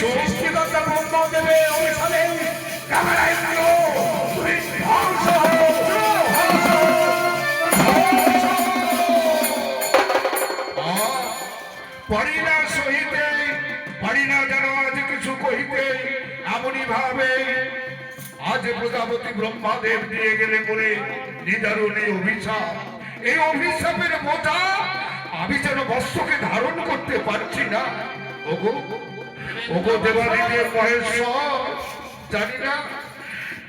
সৃষ্টিকর্তা ব্রহ্ম দেবে অভিশাপে ক্যামেরা ইন্দ্র তুমি ধ্বংস। আজ প্রজাপতি ব্রহ্মাদেব দিয়ে গেলে বলে নিদারুণ এই অভিশাপ। এই অভিশাপের বোঝা আমি যেন বস্ত্রকে ধারণ করতে পারছি না। ওগো ওগো দেবাদিদেব মহেশ্বর, জানি না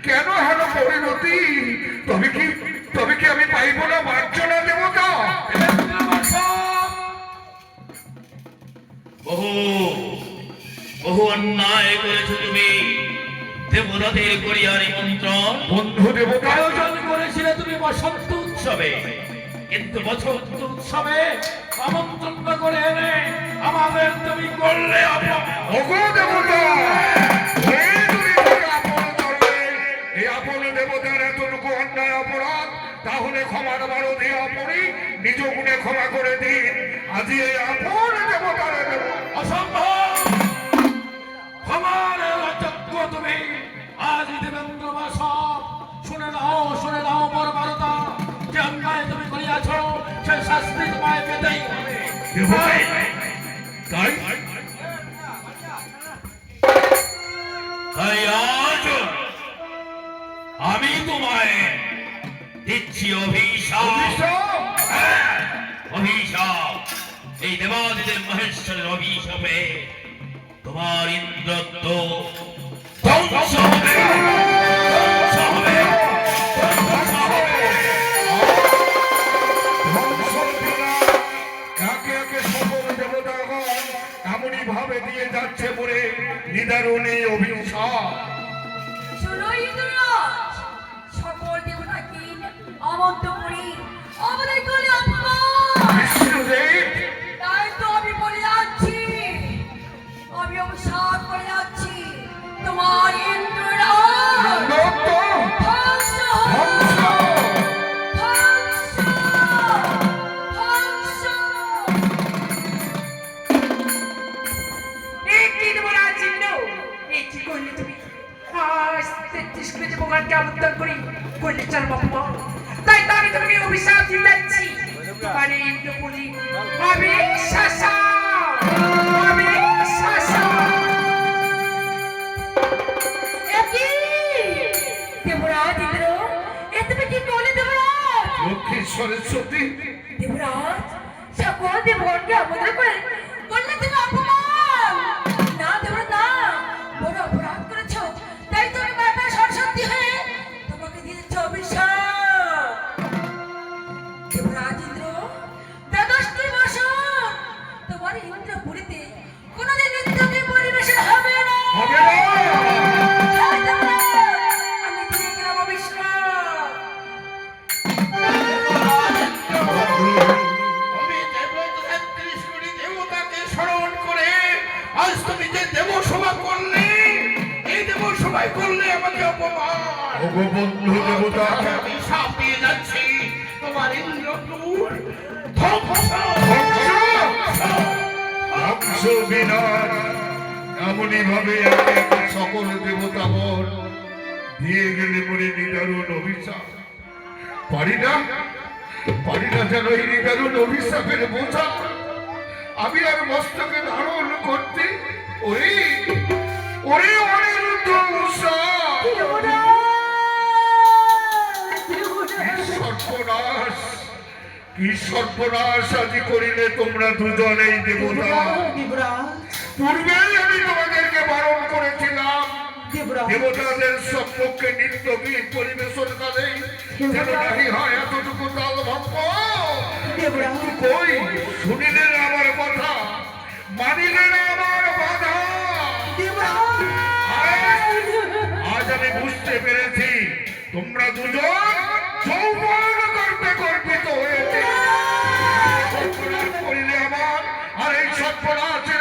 কেন হেন পরিণতি, তবে কি তবে কি আমি পাইব না মার্জনা দেবতা? বহু বহু অন্যায় করেছ তুমি। দেবতাদের করিয়া নিমন্ত্রণ বন্ধু দেবতা আয়োজন করেছিলে তুমি বসন্ত উৎসবে। কিন্তু বসন্ত উৎসবে আমন্ত্রণ করে এনে আমাদের তুমি করলে অপমান দেবতা এই আপন দেবতার এতটুকু অন্যায় অপরাধ তাহলে ক্ষমার বারো দিয়ে আপনি নিজ গুণে ক্ষমা করে দিন। আজি এই আপন দেবতার অসম্ভব! হবে তাই তাই আজ আমি তোমায় দিচ্ছি অভিশাপ? অভিশাপ? এই দেবাদিদেব মহেশ্বরের অভিশাপে তোমার ইন্দ্রত্ব ধ্বংস হবে। নিদারুণী অভিশাপ আজ তেত্রিশ কোটি দেবগণকে আমন্ত্রণ করি করলে চল তাই তো আমি তোমাকে অভিশাপ দিয়ে যাচ্ছি। মানে ইন্দ্রপুরী আমি শাসা আমি শাসা। দেবরাজ ইন্দ্র এ তুমি কি বলে দেবরাজ? লক্ষ্মী সরস্বতী দেবরাজ সকল দেবগণকে আমন্ত্রণ করে দেবসভায় করলে আমাকে অপমান। ওগো বন্ধু দেবতা। আমি সাপ দিয়ে যাচ্ছি তোমার ইন্দ্রপুর ধ্বংস ধ্বংস বিনাশ এমনই ভাবে একে একে সকল দিয়ে গেলে বলে নিদারুণ অভিশাপ। পারি না? পারি না যেন এই নিদারুণ অভিশাপের বোঝা। আমি আর মস্তকে ধারণ করতে ওরে ওরে কি সর্বনাশ আজি করিলে তোমরা দুজনেই দেবতা? পূর্বেই আমি তোমাদেরকে বারণ করেছিলাম। দেবতাদের সম্পর্কে নৃত্য গীত পরিবেশন করে যেন নাহি হয় এতটুকু তাল ভঙ্গ? কিন্তু কই? শুনিলেন আমার কথা? মানিলেন আমার বাধা? আজ- আজ আমি বুঝতে পেরেছি তোমরা দুজন যৌবন করতে গর্বিত হয়ে সর্বনাশ